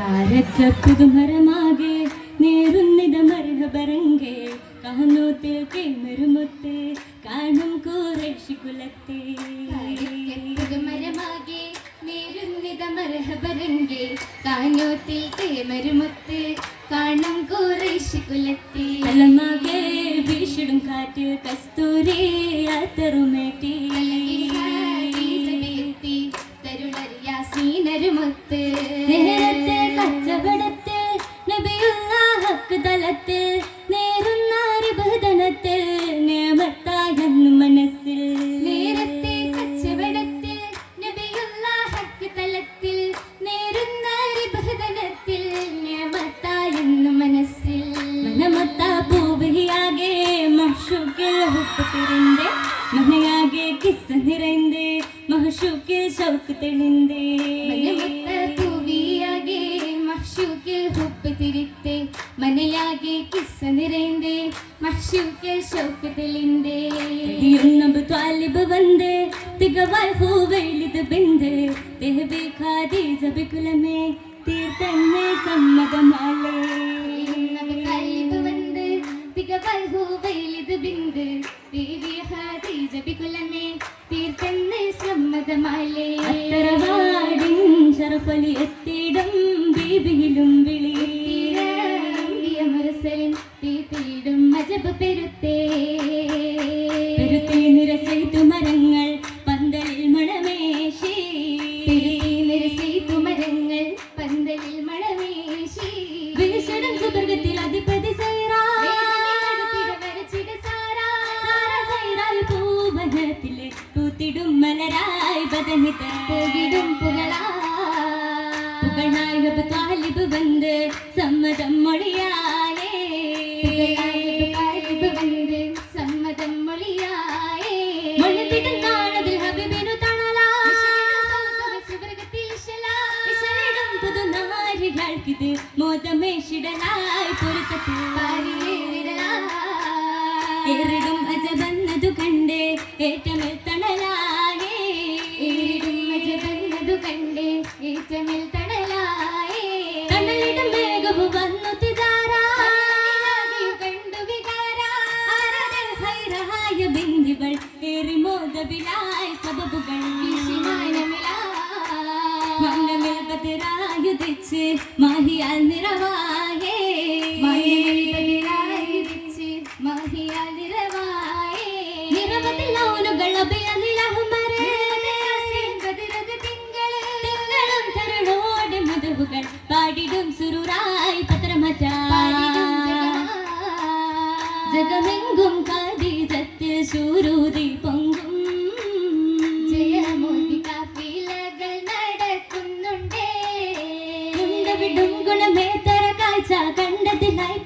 കാരക്ക പുതുമരമാകെ നേരുന്നിത മരഹബരങ്കെ കാനോത്തിൽ കേമരുമൊത്ത് കാണും കൂറേഷി കുലത്തെ. മരമാകെ നേരുന്നിത മരഹബരങ്കെ കാഞ്ഞോത്തിൽ തേമരുമൊത്ത് കാണും കുറേശി കുലത്തി. അലമാകെ വീശിടും കാറ്റ് കസ്തൂരി ಕಿಲ ಹುಪ್ಪು ತಿರಿಂದೆ ಮನೆಯಾಗೆ ಕಿಸ್ಸ ನಿರಂದೆ ಮಹಶೂಕೆ ಶೌಕ್ ತಿಳಿಂದೆ ತೂವಿಯಾಗೆ ಮಹಶೂಕೆ ಹುಪ್ಪು ತಿರಿತ್ತೆ ಮನೆಯಾಗೆ ಕಿಸ್ಸ ನಿರಂದೆ ಮಹಶೂಕೆ ಶೌಕ್ ತಿಳಿಂದೆ ಇನ್ನೊಬ್ಬ ತಾಲಿಬ ಬಂದೆ ತಿಗವಾಯ್ ಹೂವೆಳಿದ ಬಿಂದೆ ತೆಹಬೇಕಾದಿ ಜಬಿಕುಲಮೆ ತೀರ್ಥನ್ನೇ ಸಮ್ಮದ ಮಾಲೆ തികവൽ ഹൂവയിലിത് ബിന്ദു. ദേവി ഖദീജ ബികുലമേ തീർത്തെന്ന് സമ്മതമാലേ. അത്തരവാടിൻ ശറഫലി എത്തിയിടം ബീബിയിലും വിളി മുരസലിൻ തീർത്തിടും മജബ് പെരുത്തേ പെരുത്തി. സമ്മതം മൊഴിയായേ. വന്ന് സമ്മതം മൊഴിയായേ. മൊഴിത്തിടും കാണതിൽ ഹബീബിനു തണലാ. സുവർഗത്തിൽ ഇശലിടും പുതുനാരികൾക്കിത് മോദമേഷിടലായി പൊരുത്തത്തിൽ അജ അജബന്നതു കണ്ടേ ഏറ്റമിൽ ഹൈറായ ബിന്ദിവൾ ഏറി മോദവിലായി സബബുകൾ. മന്നമിൽ ബദരായുദിച്ച് മാഹിയാൽ നിറവായേ. കണ്ടതിനായി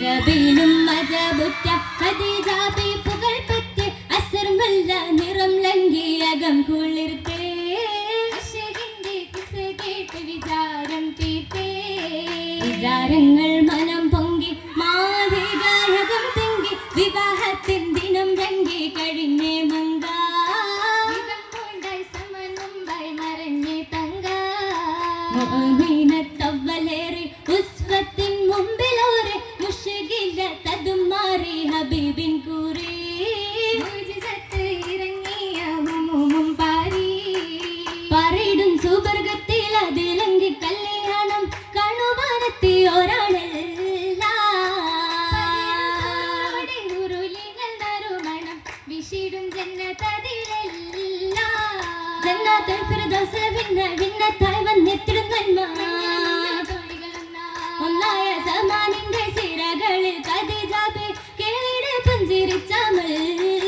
അജബിലും അജബുറ്റ ഹദീജാബി പുകൾ അസർ അസർമല്ല നിറം ലങ്കി അകം കുളിർത്തേ വിചാരം തീർത്തേ. വിചാരങ്ങൾ വിഷിടും ജന്നതതിലെല്ലാം ജന്നാത്തുൽ ഫിർദൗസിൽ വിണ്ണ വിണ്ണത്തായി വന്നെത്തിടും നന്മ ഒന്നായ സമാനിന്റെ സിരകളിൽ കതിജാബെ കേട് പുഞ്ചിരിച്ചമല്ല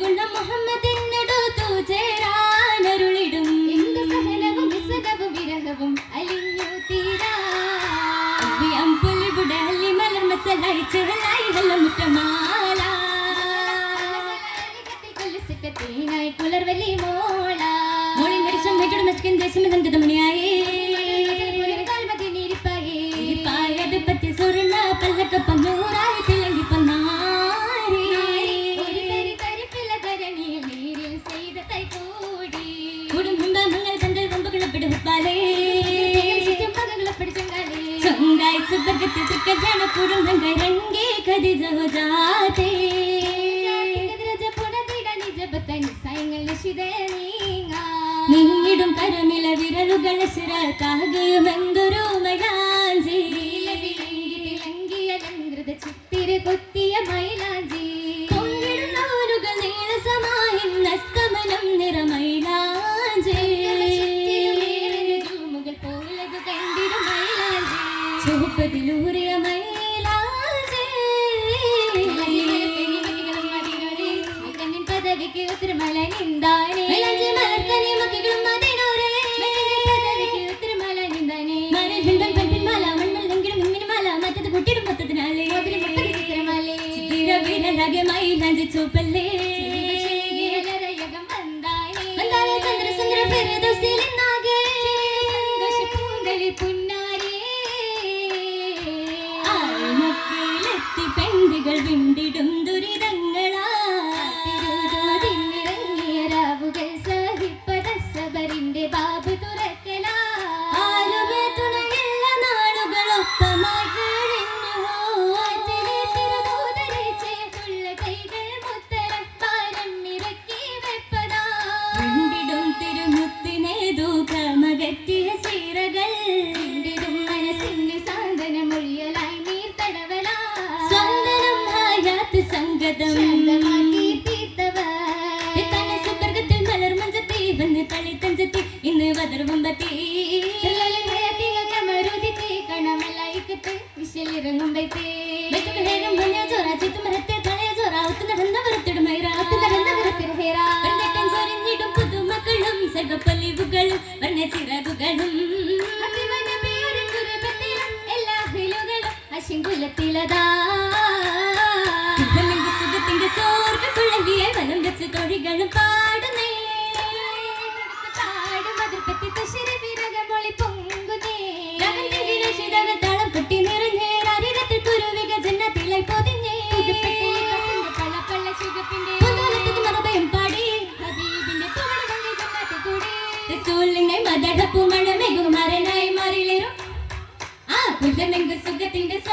ഗുണ മുഹമ്മദിനടുത്തു ചേരാനരുളിടും എന്ത് സഹനവും വിരഹവും അലിഞ്ഞു തീരാ. അമ്പുലിവിടെ അല്ലി മലർ മസലായി ചെറലായി ഹല്ല മുറ്റമാല. തേനായി കുളർവലി മോള. വീട്ടോട് മെച്ചക്കൻ ദേശം ഗന്ധമണിയായേ പായത് പിടിച്ചങ്കാലേ ചൊങ്കായി സുബർഗത്തിൽ ചുക്കജാന കുടുംബങ്ങൾ രംഗേ കതിജ ഹോ ജാതേ നീങ്ങിടും കരമില വിരലുകൾ ശിരത്താകയും എന്തൊരു മൈലാഞ്ചി. കൊത്തിയ മൈലാഞ്ചി. തിരുമല മൈലാഞ്ചി. മലർക്കനി മക്കികളും മതിനൂരേ തിരുമല നിന്താനേ മരഹിണ്ടം പെൺപിന്മാല മൺമല്ലെങ്കിലും ഇങ്ങിനുമാല മറ്റത് കുട്ടിയിടും മൊത്തത്തിനാലേ തിരുമലേ വിരവിരലകെ മൈലാഞ്ചി ചുവപ്പല്ലേ. പെൺകുകൾ ഇന്ന് വതർവുമ്പത്തി വെട്ടുകളേറും think this